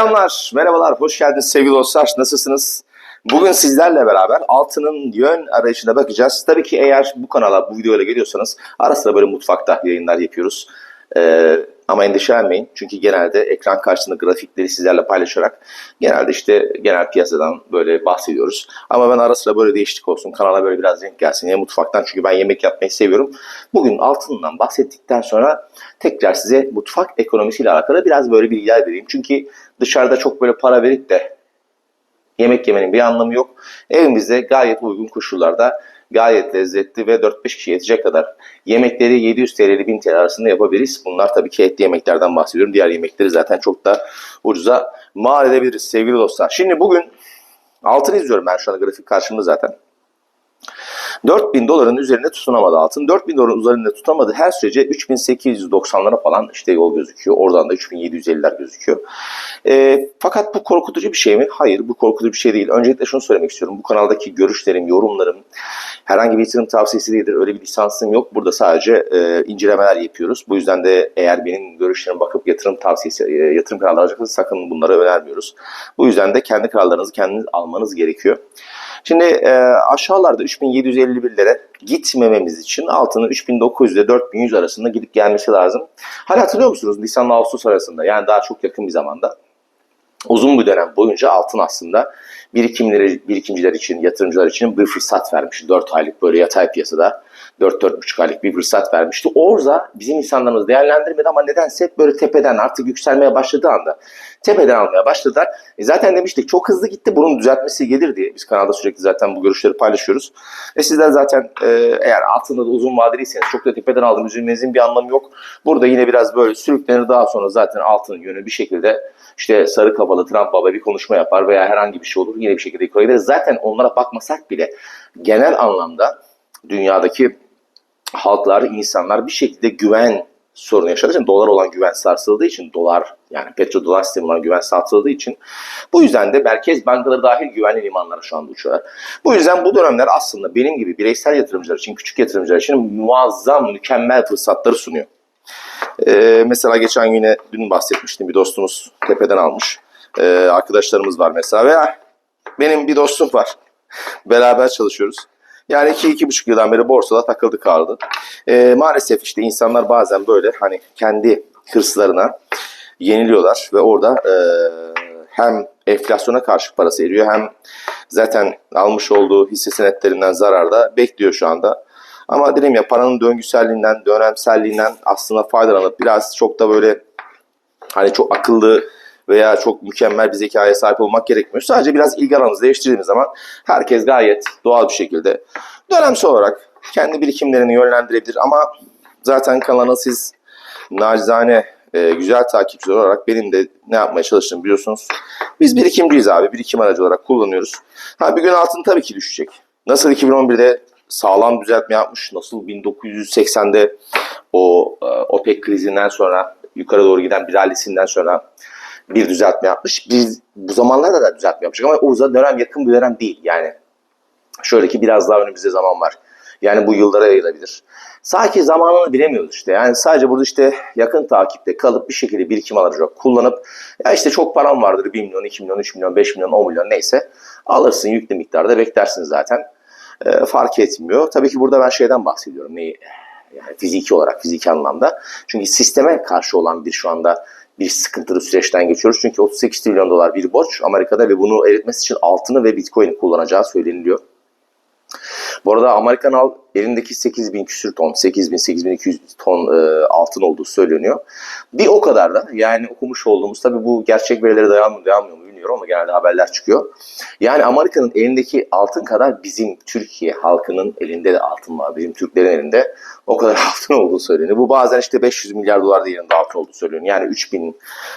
Selamlar, merhabalar, hoş geldiniz sevgili dostlar. Nasılsınız? Bugün sizlerle beraber altının yön arayışına bakacağız. Tabii ki eğer bu kanala, bu videoya geliyorsanız ara böyle mutfakta yayınlar yapıyoruz. Ee, ama endişelenmeyin. Çünkü genelde ekran karşısında grafikleri sizlerle paylaşarak genelde işte genel piyasadan böyle bahsediyoruz. Ama ben ara sıra böyle değişiklik olsun. Kanala böyle biraz renk gelsin. Ya mutfaktan çünkü ben yemek yapmayı seviyorum. Bugün altından bahsettikten sonra tekrar size mutfak ekonomisiyle alakalı biraz böyle bilgiler vereyim. Çünkü dışarıda çok böyle para verip de yemek yemenin bir anlamı yok. Evimizde gayet uygun koşullarda gayet lezzetli ve 4-5 kişi yetecek kadar yemekleri 700 TL ile 1000 TL arasında yapabiliriz. Bunlar tabii ki etli yemeklerden bahsediyorum. Diğer yemekleri zaten çok da ucuza mal edebiliriz sevgili dostlar. Şimdi bugün altını izliyorum ben şu anda grafik karşımda zaten. 4000 doların üzerinde tutunamadı altın. 4000 doların üzerinde tutamadı her sürece 3890'lara falan işte yol gözüküyor. Oradan da 3750'ler gözüküyor. E, fakat bu korkutucu bir şey mi? Hayır bu korkutucu bir şey değil. Öncelikle şunu söylemek istiyorum. Bu kanaldaki görüşlerim, yorumlarım herhangi bir yatırım tavsiyesi değildir. Öyle bir lisansım yok. Burada sadece e, incelemeler yapıyoruz. Bu yüzden de eğer benim görüşlerime bakıp yatırım tavsiyesi, e, yatırım kararları alacaksanız sakın bunları önermiyoruz. Bu yüzden de kendi kararlarınızı kendiniz almanız gerekiyor. Şimdi e, aşağılarda 3751'lere gitmememiz için altının 3900 ile 4100 arasında gidip gelmesi lazım. Hani hatırlıyor musunuz Nisan'la Ağustos arasında yani daha çok yakın bir zamanda uzun bir dönem boyunca altın aslında birikimleri, birikimciler için, yatırımcılar için bir fırsat vermişti. 4 aylık böyle yatay piyasada 4-4,5 aylık bir fırsat vermişti. Orada bizim insanlarımız değerlendirmedi ama nedense hep böyle tepeden artık yükselmeye başladığı anda tepeden almaya başladılar. E zaten demiştik çok hızlı gitti bunun düzeltmesi gelir diye. Biz kanalda sürekli zaten bu görüşleri paylaşıyoruz. Ve sizler zaten e, eğer altında da uzun vadeliyseniz çok da tepeden aldım üzülmenizin bir anlamı yok. Burada yine biraz böyle sürüklenir daha sonra zaten altının yönü bir şekilde işte sarı kafalı Trump baba bir konuşma yapar veya herhangi bir şey olur yine bir şekilde yukarı gideriz. Zaten onlara bakmasak bile genel anlamda dünyadaki halklar, insanlar bir şekilde güven sorunu yaşadığı için dolar olan güven sarsıldığı için dolar yani petrodolar sistemi olan güven sarsıldığı için bu yüzden de merkez bankaları dahil güvenli limanlara şu anda uçuyorlar. Bu yüzden bu dönemler aslında benim gibi bireysel yatırımcılar için, küçük yatırımcılar için muazzam, mükemmel fırsatları sunuyor. Ee, mesela geçen güne dün bahsetmiştim bir dostumuz tepeden almış. Ee, arkadaşlarımız var mesela veya benim bir dostum var. Beraber çalışıyoruz. Yani iki, iki buçuk yıldan beri borsada takıldı kaldı. Ee, maalesef işte insanlar bazen böyle hani kendi hırslarına yeniliyorlar ve orada e, hem enflasyona karşı parası eriyor hem zaten almış olduğu hisse senetlerinden zararda bekliyor şu anda. Ama dedim ya paranın döngüselliğinden, dönemselliğinden aslında faydalanıp biraz çok da böyle hani çok akıllı veya çok mükemmel bir zekaya sahip olmak gerekmiyor. Sadece biraz ilgi alanınızı değiştirdiğiniz zaman herkes gayet doğal bir şekilde dönemsel olarak kendi birikimlerini yönlendirebilir ama zaten kanalı siz nacizane e, güzel takipçiler olarak benim de ne yapmaya çalıştığımı biliyorsunuz. Biz birikimciyiz abi. Birikim aracı olarak kullanıyoruz. Ha bir gün altın tabii ki düşecek. Nasıl 2011'de sağlam düzeltme yapmış. Nasıl 1980'de o e, OPEC krizinden sonra yukarı doğru giden bir rallisinden sonra bir düzeltme yapmış. Biz bu zamanlarda da düzeltme yapacak ama o dönem yakın bir dönem değil. Yani şöyle ki biraz daha önümüzde zaman var. Yani bu yıllara yayılabilir. Sadece zamanını bilemiyoruz işte. Yani sadece burada işte yakın takipte kalıp bir şekilde birikim alacak, kullanıp ya işte çok param vardır 1 milyon, 2 milyon, 3 milyon, 5 milyon, 10 milyon neyse alırsın yüklü miktarda beklersin zaten. E, fark etmiyor. Tabii ki burada ben şeyden bahsediyorum. Neyi? Yani fiziki olarak, fiziki anlamda. Çünkü sisteme karşı olan bir şu anda bir sıkıntılı süreçten geçiyoruz. Çünkü 38 trilyon dolar bir borç Amerika'da ve bunu eritmesi için altını ve bitcoin'i kullanacağı söyleniliyor. Bu arada Amerikan al elindeki 8 bin küsür ton, 8 bin, 8 bin 200 ton e, altın olduğu söyleniyor. Bir o kadar da yani okumuş olduğumuz tabii bu gerçek verilere dayanmıyor, dayanmıyor bilmiyorum ama genelde haberler çıkıyor. Yani Amerika'nın elindeki altın kadar bizim Türkiye halkının elinde de altın var. Bizim Türklerin elinde o kadar altın olduğu söyleniyor. Bu bazen işte 500 milyar dolar değerinde altın olduğu söyleniyor. Yani 3000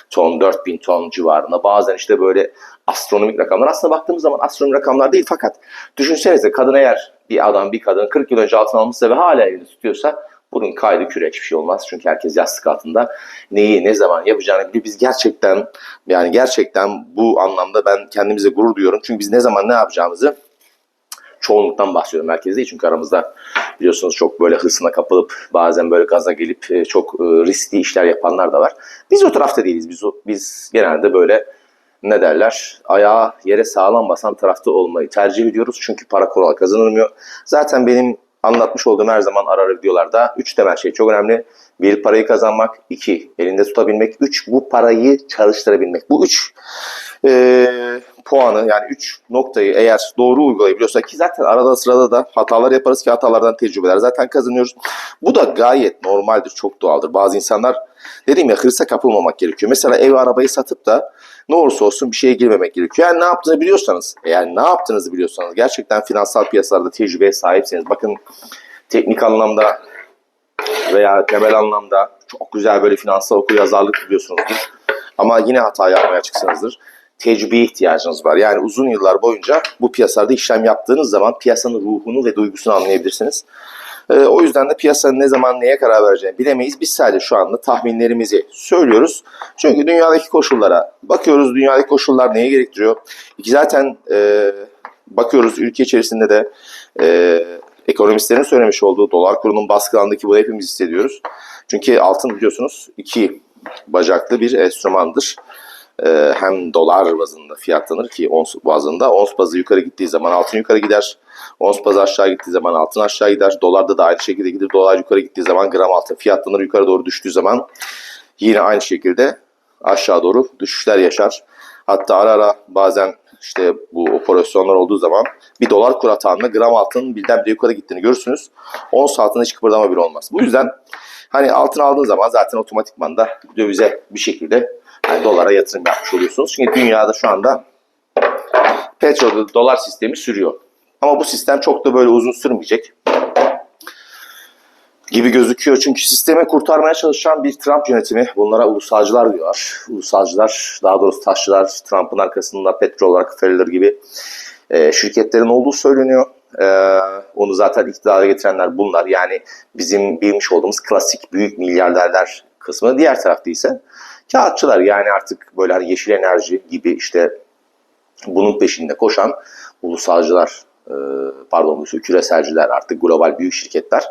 ton, 4000 ton civarında. Bazen işte böyle astronomik rakamlar. Aslında baktığımız zaman astronomik rakamlar değil fakat düşünsenize kadın eğer bir adam bir kadın 40 yıl önce altın almışsa ve hala elinde tutuyorsa bunun kaydı kürek bir şey olmaz. Çünkü herkes yastık altında neyi ne zaman yapacağını biliyor. Biz gerçekten yani gerçekten bu anlamda ben kendimize gurur duyuyorum. Çünkü biz ne zaman ne yapacağımızı çoğunluktan bahsediyorum. Merkez çünkü aramızda biliyorsunuz çok böyle hırsına kapılıp bazen böyle gaza gelip e, çok e, riskli işler yapanlar da var. Biz o tarafta değiliz. Biz, biz genelde böyle ne derler ayağa yere sağlam basan tarafta olmayı tercih ediyoruz. Çünkü para kolay kazanılmıyor. Zaten benim anlatmış olduğum her zaman ara ara videolarda 3 temel şey çok önemli. Bir parayı kazanmak, iki elinde tutabilmek, üç bu parayı çalıştırabilmek. Bu üç e, puanı yani 3 noktayı eğer doğru uygulayabiliyorsak ki zaten arada sırada da hatalar yaparız ki hatalardan tecrübeler zaten kazanıyoruz. Bu da gayet normaldir, çok doğaldır. Bazı insanlar dediğim ya hırsa kapılmamak gerekiyor. Mesela ev arabayı satıp da ne olursa olsun bir şeye girmemek gerekiyor. Yani ne yaptığını biliyorsanız, eğer ne yaptığınızı biliyorsanız, gerçekten finansal piyasalarda tecrübeye sahipseniz, bakın teknik anlamda veya temel anlamda çok güzel böyle finansal okur yazarlık biliyorsunuzdur. Ama yine hata yapmaya açıksınızdır. Tecrübeye ihtiyacınız var. Yani uzun yıllar boyunca bu piyasalarda işlem yaptığınız zaman piyasanın ruhunu ve duygusunu anlayabilirsiniz. Ee, o yüzden de piyasanın ne zaman neye karar vereceğini bilemeyiz. Biz sadece şu anda tahminlerimizi söylüyoruz. Çünkü dünyadaki koşullara bakıyoruz. Dünyadaki koşullar neye gerektiriyor? Zaten e, bakıyoruz ülke içerisinde de e, ekonomistlerin söylemiş olduğu dolar kurunun baskılandığı ki bunu hepimiz hissediyoruz. Çünkü altın biliyorsunuz iki bacaklı bir enstrümandır. Ee, hem dolar bazında fiyatlanır ki ons bazında. Ons bazı yukarı gittiği zaman altın yukarı gider. Ons bazı aşağı gittiği zaman altın aşağı gider. Dolarda da aynı şekilde gider. Dolar yukarı gittiği zaman gram altın fiyatlanır. Yukarı doğru düştüğü zaman yine aynı şekilde aşağı doğru düşüşler yaşar. Hatta ara ara bazen işte bu operasyonlar olduğu zaman bir dolar kur atağında gram altın birden bir yukarı gittiğini görürsünüz. Ons altında hiç kıpırdama bile olmaz. Bu yüzden hani altın aldığın zaman zaten otomatikman da dövize bir şekilde yani dolara yatırım yapmış oluyorsunuz. Çünkü dünyada şu anda petrol dolar sistemi sürüyor. Ama bu sistem çok da böyle uzun sürmeyecek gibi gözüküyor. Çünkü sistemi kurtarmaya çalışan bir Trump yönetimi. Bunlara ulusalcılar diyorlar. Ulusalcılar, daha doğrusu taşçılar, Trump'ın arkasında petrol, Rockefeller gibi e, şirketlerin olduğu söyleniyor. E, onu zaten iktidara getirenler bunlar. Yani bizim bilmiş olduğumuz klasik büyük milyarderler kısmı. Diğer tarafta ise kağıtçılar yani artık böyle hani yeşil enerji gibi işte bunun peşinde koşan ulusalcılar e, pardon küreselciler artık global büyük şirketler.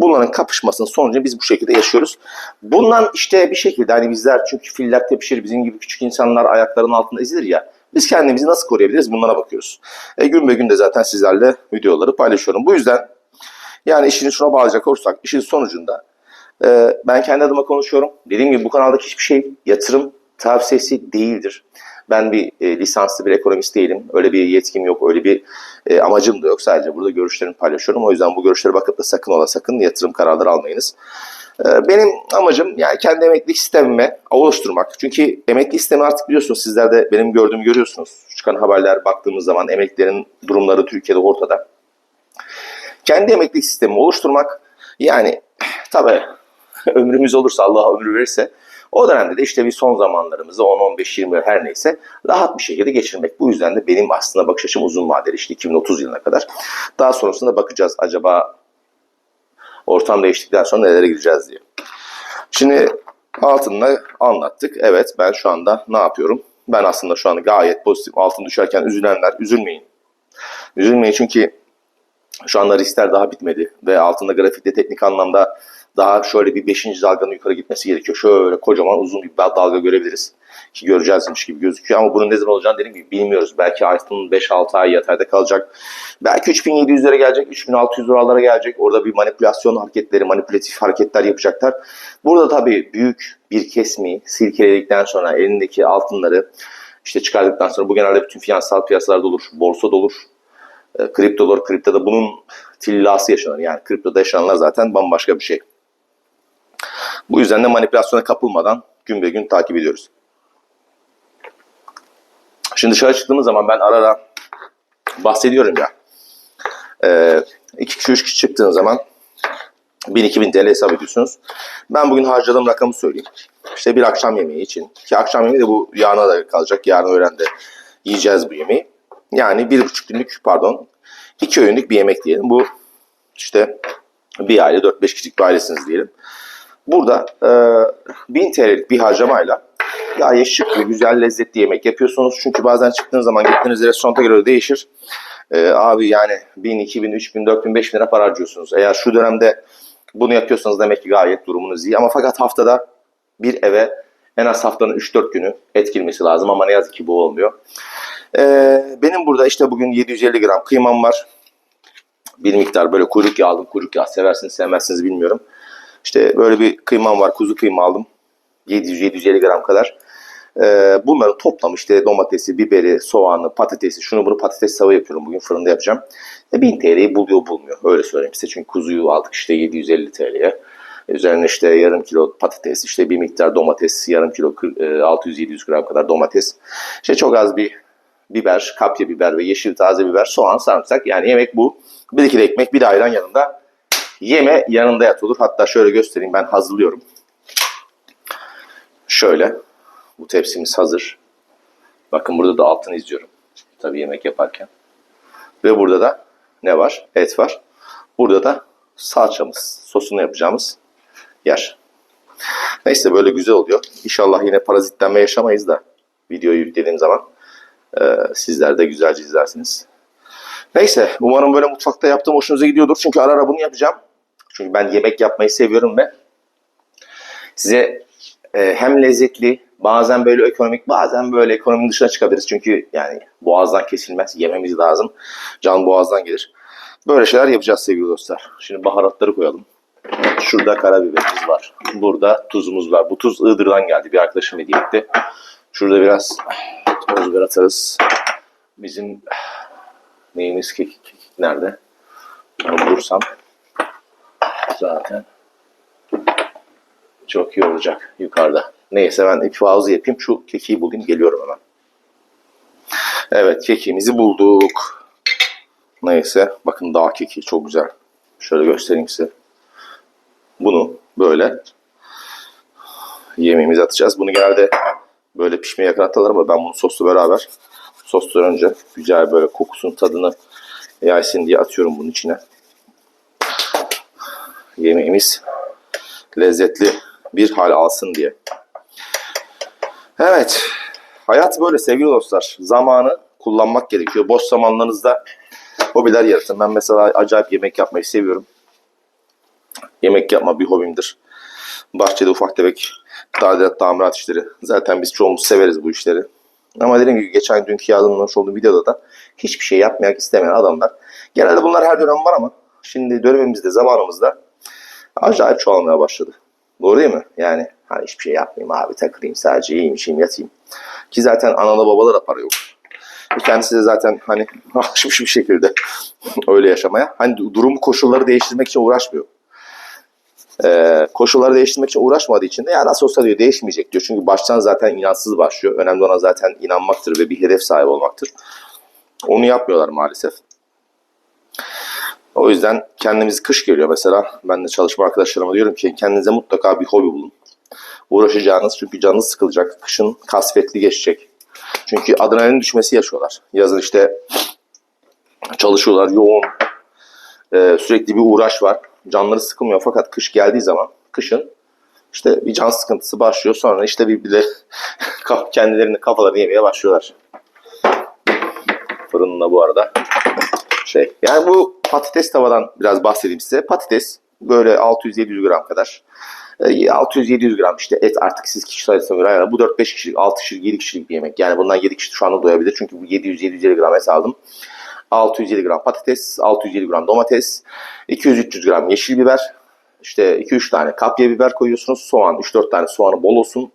Bunların kapışmasının sonucu biz bu şekilde yaşıyoruz. Bundan işte bir şekilde hani bizler çünkü filler tepişir bizim gibi küçük insanlar ayaklarının altında ezilir ya. Biz kendimizi nasıl koruyabiliriz bunlara bakıyoruz. E, gün be gün de zaten sizlerle videoları paylaşıyorum. Bu yüzden yani işini şuna bağlayacak olursak işin sonucunda e, ben kendi adıma konuşuyorum. Dediğim gibi bu kanaldaki hiçbir şey yatırım tavsiyesi değildir. Ben bir e, lisanslı bir ekonomist değilim. Öyle bir yetkim yok, öyle bir e, amacım da yok. Sadece burada görüşlerimi paylaşıyorum. O yüzden bu görüşlere bakıp da sakın ola sakın yatırım kararları almayınız. E, benim amacım yani kendi emeklilik sistemime oluşturmak. Çünkü emeklilik sistemi artık biliyorsunuz sizler de benim gördüğümü görüyorsunuz. Çıkan haberler baktığımız zaman emeklilerin durumları Türkiye'de ortada. Kendi emeklilik sistemimi oluşturmak yani tabii ömrümüz olursa Allah ömür verirse o dönemde de işte bir son zamanlarımızı 10-15-20 her neyse rahat bir şekilde geçirmek. Bu yüzden de benim aslında bakış açım uzun vadeli işte 2030 yılına kadar. Daha sonrasında bakacağız acaba ortam değiştikten sonra nelere gideceğiz diye. Şimdi altınla anlattık. Evet ben şu anda ne yapıyorum? Ben aslında şu anda gayet pozitif. Altın düşerken üzülenler üzülmeyin. Üzülmeyin çünkü şu anda riskler daha bitmedi ve altında grafikte teknik anlamda daha şöyle bir 5. dalganın yukarı gitmesi gerekiyor. Şöyle kocaman uzun bir dalga görebiliriz. Ki göreceğizmiş gibi gözüküyor ama bunun ne zaman olacağını dediğim gibi bilmiyoruz. Belki altın 5-6 ay yatayda kalacak. Belki 3700'lere gelecek, 3600 liralara gelecek. Orada bir manipülasyon hareketleri, manipülatif hareketler yapacaklar. Burada tabii büyük bir kesmi silkeledikten sonra elindeki altınları işte çıkardıktan sonra bu genelde bütün finansal piyasalarda olur, borsada olur, e, kripto olur. Kriptoda bunun tillası yaşanır. Yani kriptoda yaşananlar zaten bambaşka bir şey. Bu yüzden de manipülasyona kapılmadan gün be gün takip ediyoruz. Şimdi dışarı çıktığımız zaman ben ara ara bahsediyorum ya. E, iki kişi, üç kişi çıktığın zaman 1000-2000 TL hesap ediyorsunuz. Ben bugün harcadığım rakamı söyleyeyim. İşte bir akşam yemeği için. Ki akşam yemeği de bu yarına da kalacak. Yarın öğlen yiyeceğiz bu yemeği. Yani bir buçuk günlük pardon iki öğünlük bir yemek diyelim. Bu işte bir aile 4-5 kişilik bir ailesiniz diyelim. Burada e, 1000 TL'lik bir harcamayla gayet şık ve güzel lezzetli yemek yapıyorsunuz. Çünkü bazen çıktığınız zaman gittiğiniz restoranta göre değişir. E, abi yani 1000, 2000, 3000, 4000, 5000 lira para harcıyorsunuz. Eğer şu dönemde bunu yapıyorsanız demek ki gayet durumunuz iyi. Ama fakat haftada bir eve En az haftanın 3-4 günü et lazım ama ne yazık ki bu olmuyor. Ee, benim burada işte bugün 750 gram kıymam var. Bir miktar böyle kuyruk yağı aldım. Kuyruk yağı seversiniz sevmezsiniz bilmiyorum. İşte böyle bir kıymam var. Kuzu kıyma aldım. 700-750 gram kadar. Ee, bunları toplam işte domatesi, biberi, soğanı, patatesi, şunu bunu patates tava yapıyorum. Bugün fırında yapacağım. E, 1000 TL'yi buluyor bulmuyor. Öyle söyleyeyim size. Çünkü kuzuyu aldık işte 750 TL'ye. Üzerine işte yarım kilo patates, işte bir miktar domates, yarım kilo kır- e, 600-700 gram kadar domates. İşte çok az bir biber, kapya biber ve yeşil taze biber, soğan, sarımsak. Yani yemek bu. Bir iki ekmek, bir de ayran yanında. Yeme yanında yat olur. Hatta şöyle göstereyim ben hazırlıyorum. Şöyle. Bu tepsimiz hazır. Bakın burada da altını izliyorum. Tabii yemek yaparken. Ve burada da ne var? Et var. Burada da salçamız, sosunu yapacağımız yer. Neyse böyle güzel oluyor. İnşallah yine parazitlenme yaşamayız da videoyu yüklediğim zaman e, sizler de güzelce izlersiniz. Neyse umarım böyle mutfakta yaptığım hoşunuza gidiyordur. Çünkü ara ara bunu yapacağım. Çünkü ben yemek yapmayı seviyorum ve size e, hem lezzetli bazen böyle ekonomik bazen böyle ekonominin dışına çıkabiliriz. Çünkü yani boğazdan kesilmez yememiz lazım. Can boğazdan gelir. Böyle şeyler yapacağız sevgili dostlar. Şimdi baharatları koyalım. Şurada karabiberimiz var. Burada tuzumuz var. Bu tuz Iğdır'dan geldi. Bir arkadaşım hediye etti. Şurada biraz toz biber atarız. Bizim neyimiz kekik, nerede? Onu bulursam zaten çok iyi olacak yukarıda. Neyse ben ifazı yapayım. Şu kekiği bulayım. Geliyorum hemen. Evet kekiğimizi bulduk. Neyse bakın dağ kekiği çok güzel. Şöyle göstereyim size. Bunu böyle yemeğimize atacağız. Bunu genelde böyle pişmeye yakın atarlar ama ben bunu sosla beraber sostan önce güzel böyle kokusun tadını yaysın diye atıyorum bunun içine. Yemeğimiz lezzetli bir hal alsın diye. Evet. Hayat böyle sevgili dostlar. Zamanı kullanmak gerekiyor. Boş zamanlarınızda hobiler yaratın. Ben mesela acayip yemek yapmayı seviyorum. Yemek yapma bir hobimdir. Bahçede ufak tefek tadilat, tamirat işleri. Zaten biz çoğumuz severiz bu işleri. Ama dediğim gibi geçen dünkü yardımlamış olduğum videoda da hiçbir şey yapmayak istemeyen adamlar. Genelde bunlar her dönem var ama şimdi dönemimizde, zamanımızda acayip çoğalmaya başladı. Doğru değil mi? Yani hani hiçbir şey yapmayayım abi takılayım sadece yiyeyim içeyim yatayım. Ki zaten analı babalara para yok. Kendisi de zaten hani alışmış bir şekilde öyle yaşamaya. Hani durumu koşulları değiştirmek için uğraşmıyor. Ee, koşulları değiştirmek için uğraşmadığı için de ya nasıl olsa diyor değişmeyecek diyor. Çünkü baştan zaten inansız başlıyor. Önemli olan zaten inanmaktır ve bir hedef sahibi olmaktır. Onu yapmıyorlar maalesef. O yüzden kendimiz kış geliyor mesela. Ben de çalışma arkadaşlarıma diyorum ki kendinize mutlaka bir hobi bulun. Uğraşacağınız çünkü canınız sıkılacak. Kışın kasvetli geçecek. Çünkü adrenalin düşmesi yaşıyorlar. Yazın işte çalışıyorlar yoğun. Ee, sürekli bir uğraş var. Canları sıkılmıyor fakat kış geldiği zaman kışın işte bir can sıkıntısı başlıyor. Sonra işte bir bile kendilerini kafalarını yemeye başlıyorlar. Fırınla bu arada şey. Yani bu patates tavadan biraz bahsedeyim size. Patates böyle 600-700 gram kadar. Ee, 600-700 gram işte et artık siz kişi sayısına göre ayarlayın. Bu 4-5 kişilik, 6 kişilik, 7 kişilik bir yemek. Yani bundan 7 kişi şu anda doyabilir. Çünkü bu 700-750 gram et aldım. 650 gram patates, 650 gram domates, 200-300 gram yeşil biber, işte 2-3 tane kapya biber koyuyorsunuz. Soğan, 3-4 tane soğanı bol olsun.